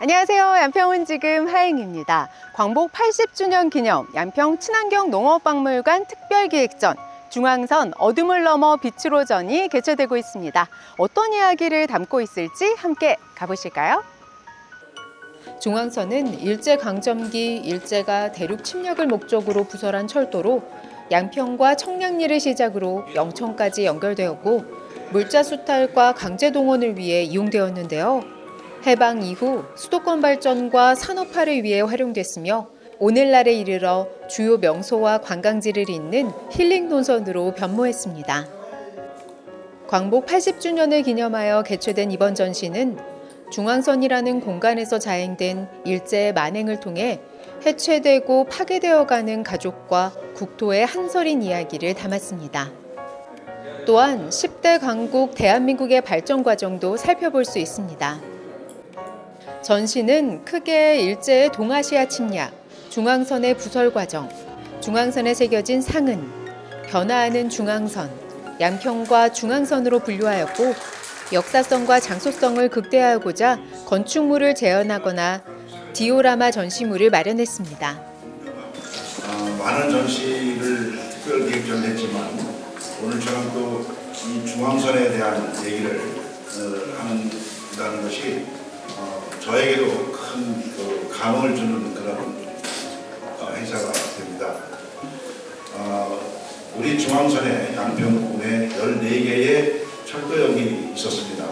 안녕하세요. 양평은 지금 하행입니다. 광복 80주년 기념 양평 친환경 농업박물관 특별기획전 중앙선 어둠을 넘어 빛으로전이 개최되고 있습니다. 어떤 이야기를 담고 있을지 함께 가보실까요? 중앙선은 일제강점기 일제가 대륙 침략을 목적으로 부설한 철도로 양평과 청량리를 시작으로 영천까지 연결되었고 물자 수탈과 강제 동원을 위해 이용되었는데요. 해방 이후 수도권 발전과 산업화를 위해 활용됐으며 오늘날에 이르러 주요 명소와 관광지를 잇는 힐링 노선으로 변모했습니다. 광복 80주년을 기념하여 개최된 이번 전시는 중앙선이라는 공간에서 자행된 일제의 만행을 통해 해체되고 파괴되어가는 가족과 국토의 한설인 이야기를 담았습니다. 또한 10대 강국 대한민국의 발전 과정도 살펴볼 수 있습니다. 전시는 크게 일제의 동아시아 침략, 중앙선의 부설 과정, 중앙선에 새겨진 상은, 변화하는 중앙선, 양평과 중앙선으로 분류하였고 역사성과 장소성을 극대화하고자 건축물을 재현하거나 디오라마 전시물을 마련했습니다. 어, 많은 전시를 특별 기획 전 했지만 오늘처럼 또 이 중앙선에 대한 얘기를 어, 한다는 것이 어, 저에게도 큰 그 감흥을 주는 그런 어, 행사가 됩니다. 어, 우리 중앙선에 양평군에 14개의 철도역이 있었습니다.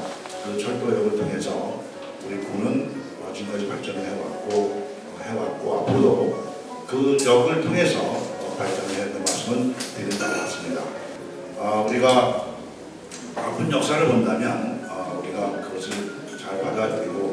그 철도역을 통해서 우리 군은 어, 지금까지 발전을 해왔고 어, 해왔고 앞으로도 그 역을 통해서 어, 발전해야 될 말씀은 드리는 것 같습니다. 어, 우리가 아픈 역사를 본다면 어, 우리가 그것을 잘 받아들이고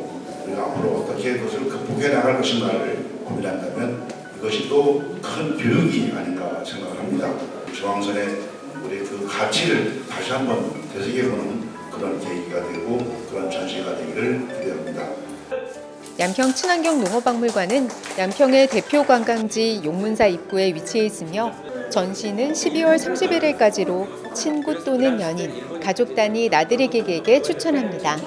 우리가 앞으로 어떻게 그것을 극복해 나갈 것인가를 고민한다면 이것이 또 큰 교육이 아닌가 생각을 합니다. 중앙선의 우리 그 가치를 다시 한번 되새겨보는 그런 계기가 되고 그런 전시가 되기를 기대합니다. 양평 친환경 농업박물관은 양평의 대표 관광지 용문사 입구에 위치해 있으며 전시는 12월 31일까지로 친구 또는 연인, 가족 단위 나들이 객에게 추천합니다.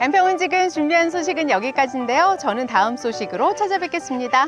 양평은 지금 준비한 소식은 여기까지인데요. 저는 다음 소식으로 찾아뵙겠습니다.